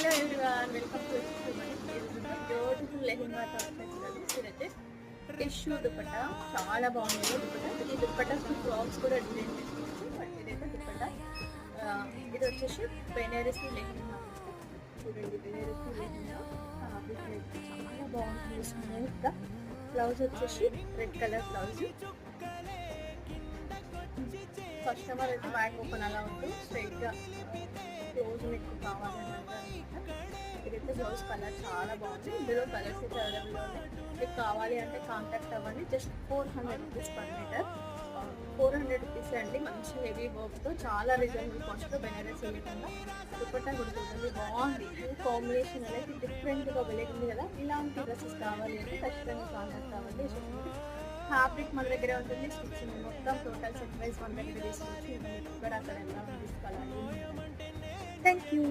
Hello everyone welcome to beautiful లెహెంగాతో వచ్చేసినది చూడండి. Tissue dupatta చాలా బాగుంది. దుపట్ట ఈ దుపట్ట ఫ్రాక్స్ కూడా డిజైన్ చేసుకోవచ్చు బట్ ఇదైతే దుపట్ట. ఇది వచ్చేసి బెనారస్ లెహెంగా. చూడండి బెనారస్ లెహెంగా. ఫ్యాబ్రిక్ అయితే చాలా బాగుంటుంది స్మూత్గా. బ్లౌజ్ వచ్చేసి రెడ్ కలర్ బ్లౌజ్. కస్టమర్ అయితే బ్యాక్ ఓపెన్ అలా ఉంటుంది స్ట్రైట్గా క్లోజ్ మీకు కావాలన్నమాట అయితే బ్లౌజ్ కలర్ చాలా బాగుంది. ఇందులో కలర్స్ అయితే అవైలబుల్ ఉన్నాయి మీకు కావాలి అంటే కాంటాక్ట్ అవ్వండి. Just four hundred rupees per metre four hundred rupees అండి. మంచి హెవీ వర్క్తో చాలా రీజనబుల్ కాస్ట్లో బెనారస్ వెళ్ళకుండా దుపట్టా కూడా బాగుంది. కాంబినేషన్ అనేది డిఫరెంట్గా వెలిగింది కదా. ఇలాంటి డ్రెస్సెస్ కావాలి అంటే ఖచ్చితంగా కాంటాక్ట్ అవ్వండి. ఫ్యాబ్రిక్ మన దగ్గర ఉంటుంది. స్టిచ్చింగ్ మొత్తం టోటల్ సెట్ వైజ్ మన దగ్గర తీసుకోవచ్చు ఇక్కడ అక్కడ ఎలా తీసుకోవాలి థ్యాంక్ యూ